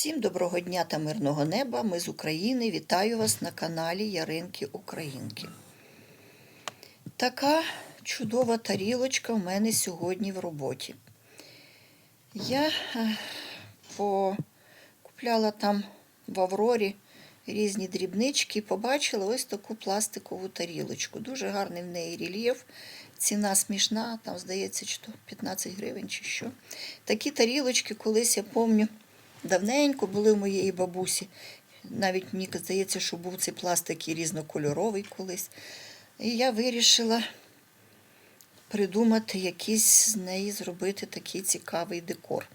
Всім доброго дня та мирного неба. Ми з України. Вітаю вас на каналі Яринки Українки. Така чудова тарілочка в мене сьогодні в роботі. Я е, покупляла там в Аврорі різні дрібнички, і побачила ось таку пластикову тарілочку. Дуже гарний в неї рельєф. Ціна смішна, там, здається, чи то 15 гривень чи що. Такі тарілочки колись я пам'ятаю, давненько були у моєї бабусі. Навіть мені здається, що був цей пластик і різнокольоровий колись. І я вирішила придумати якийсь з неї зробити такий цікавий декор.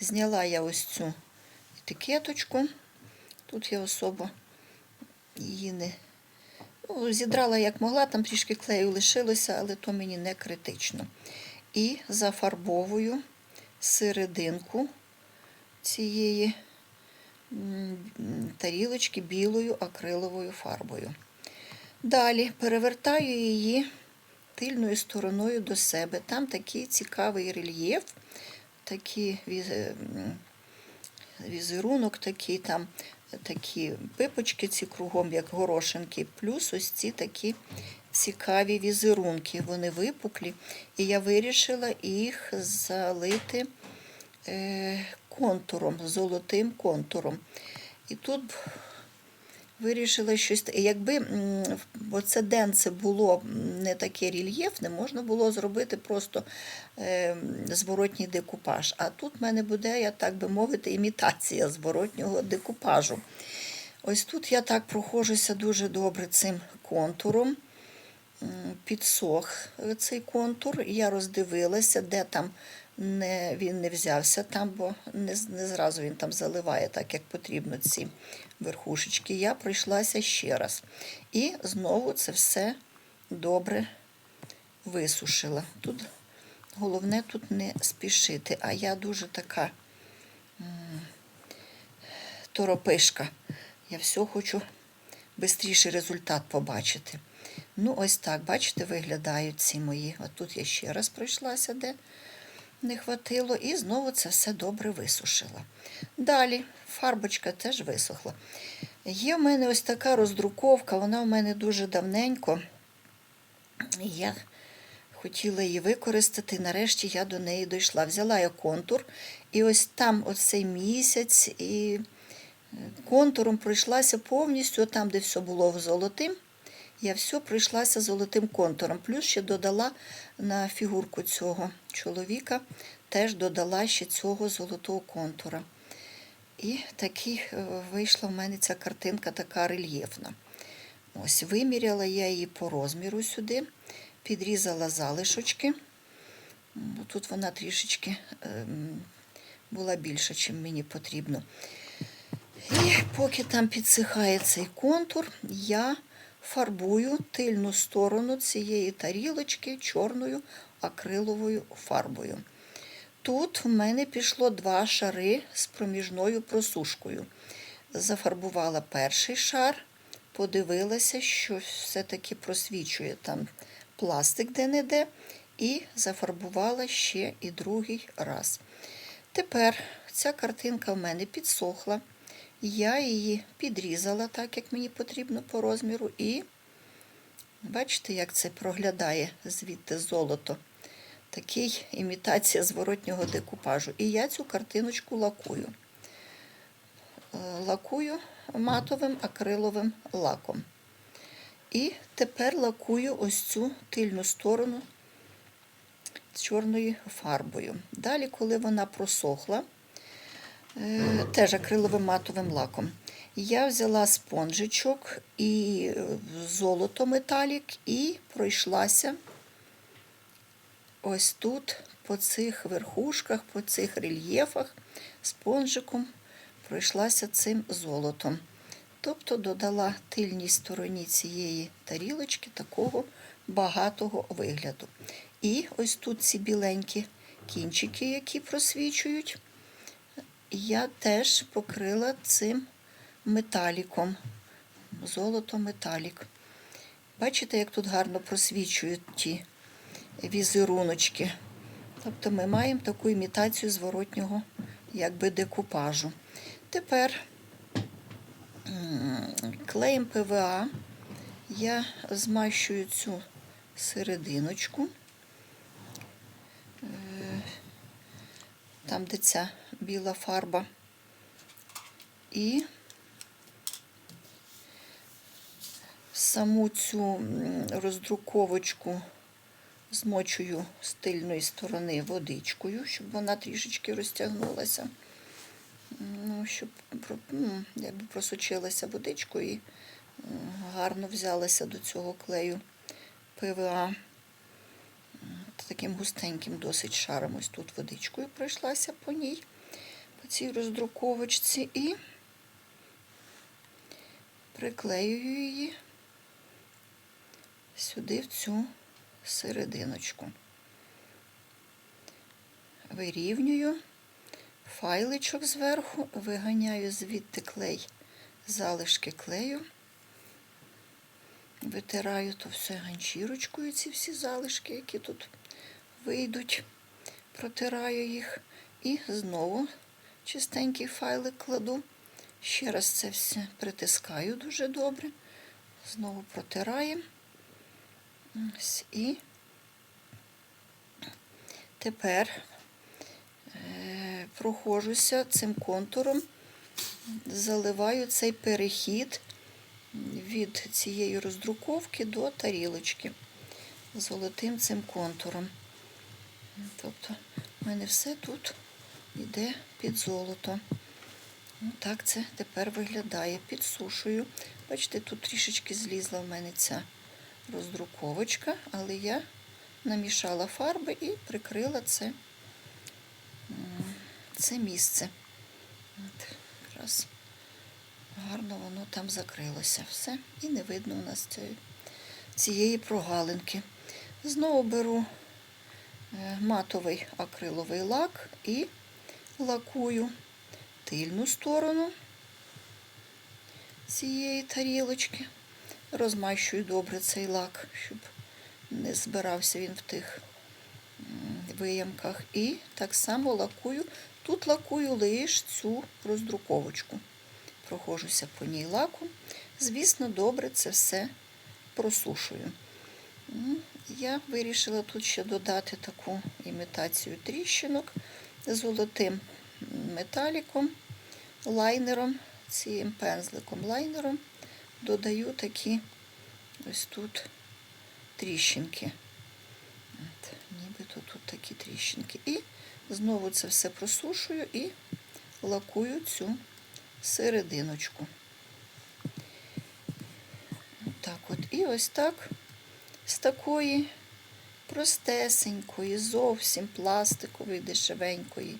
Зняла я ось цю етикеточку. Тут я особо її не ну, зідрала як могла, там трішки клею лишилося, але то мені не критично. І зафарбовую серединку цієї тарілочки білою акриловою фарбою. Далі перевертаю її тильною стороною до себе. Там такий цікавий рельєф, такий візерунок, такий там такі пипочки ці кругом, як горошинки, плюс ось ці такі цікаві візерунки. Вони випуклі, і я вирішила їх залити е, контуром, золотим контуром. І тут вирішила щось. Якби оце денце було не таке рельєфне, можна було зробити просто е, зворотній декупаж. А тут в мене буде, я так би мовити, імітація зворотнього декупажу. Ось тут я так проходжуся дуже добре цим контуром. Підсох цей контур, я роздивилася, де там не, він не взявся, там, бо не, не зразу він там заливає так, як потрібно ці верхушечки. Я пройшлася ще раз. І знову це все добре висушила. Тут головне тут не спішити, а я дуже така торопишка. Я все хочу швидший результат побачити. Ну, ось так, бачите, виглядають ці мої. От тут я ще раз пройшлася, де не хватило, і знову це все добре висушила. Далі фарбочка теж висохла. Є в мене ось така роздруковка, вона в мене дуже давненько. Я хотіла її використати, нарешті я до неї дійшла. Взяла я контур, і ось там оцей місяць, і е, контуром пройшлася повністю, там, де все було золотим. Я все пройшлася золотим контуром. Плюс ще додала на фігурку цього чоловіка, теж додала ще цього золотого контура. І такий е, вийшла в мене ця картинка така рельєфна. Ось виміряла я її по розміру сюди, підрізала залишочки. Тут вона трішечки ем, була більша, ніж мені потрібно. І поки там підсихає цей контур, я фарбую тильну сторону цієї тарілочки чорною акриловою фарбою. Тут в мене пішло два шари з проміжною просушкою. Зафарбувала перший шар, подивилася, що все-таки просвічує там пластик де-не-де, і зафарбувала ще і другий раз. Тепер ця картинка в мене підсохла. Я її підрізала так, як мені потрібно по розміру, і бачите, як це проглядає звідти золото. Такий імітація зворотнього декупажу. І я цю картиночку лакую. Е, Лакую матовим акриловим лаком. І тепер лакую ось цю тильну сторону чорною фарбою. Далі, коли вона просохла, теж акриловим матовим лаком. Я взяла спонжичок і е, золото металік і пройшлася ось тут, по цих верхушках, по цих рельєфах, спонжиком пройшлася цим золотом. Тобто додала тильній стороні цієї тарілочки такого багатого вигляду. І ось тут ці біленькі кінчики, які просвічують, я теж покрила цим металіком, золото металік. Бачите, як тут гарно просвічують ті візеруночки. Тобто ми маємо таку імітацію зворотнього якби декупажу. Тепер клеєм ПВА я змащую цю серединочку, там, де ця біла фарба, і саму цю роздруковочку змочую з тильної сторони водичкою, щоб вона трішечки розтягнулася. Ну, щоб ну, якби просочилася водичкою і гарно взялася до цього клею ПВА. Таким густеньким досить шаром ось тут водичкою пройшлася по ній, по цій роздруковочці, і приклеюю її сюди в цю серединочку. Вирівнюю файличок зверху, виганяю звідти клей, залишки клею, витираю то все ганчірочкою, ці всі залишки, які тут вийдуть, протираю їх і знову чистенький файлик кладу. Ще раз це все притискаю дуже добре. Знову протираємо. Ось, і тепер е, прохожуся цим контуром, заливаю цей перехід від цієї роздруковки до тарілочки золотим цим контуром. Тобто в мене все тут йде під золото. Ну, так це тепер виглядає. Підсушую. Бачите, тут трішечки злізла в мене ця роздруковочка, але я намішала фарби і прикрила це, це місце. От, якраз гарно воно там закрилося. Все. І не видно у нас цієї, цієї прогалинки. Знову беру матовий акриловий лак і лакую тильну сторону цієї тарілочки. Розмащую добре цей лак, щоб не збирався він в тих виямках. І так само лакую. Тут лакую лише цю роздруковочку. Прохожуся по ній лаком. Звісно, добре це все просушую. Я вирішила тут ще додати таку імітацію тріщинок золотим металіком, лайнером, цим пензликом лайнером додаю такі ось тут тріщинки. От, нібито тут такі тріщинки. І знову це все просушую і лакую цю серединочку. Так от. І ось так з такої простесенької, зовсім пластикової, дешевенької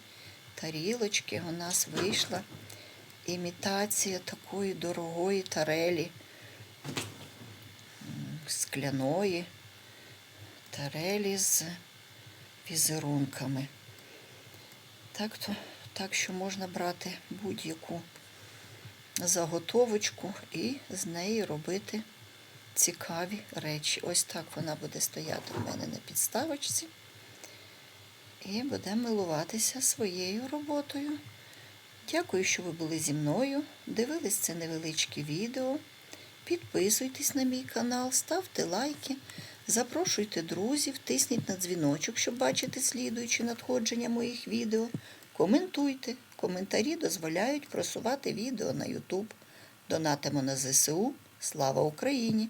тарілочки у нас вийшла імітація такої дорогої тарелі, скляної тарелі з візерунками. Так, то, так що можна брати будь-яку заготовочку і з неї робити цікаві речі. Ось так вона буде стояти в мене на підставочці. І буде милуватися своєю роботою. Дякую, що ви були зі мною. Дивились це невеличке відео. Підписуйтесь на мій канал, ставте лайки, запрошуйте друзів, тисніть на дзвіночок, щоб бачити слідуючі надходження моїх відео. Коментуйте. Коментарі дозволяють просувати відео на YouTube. Донатимо на ЗСУ. Слава Україні!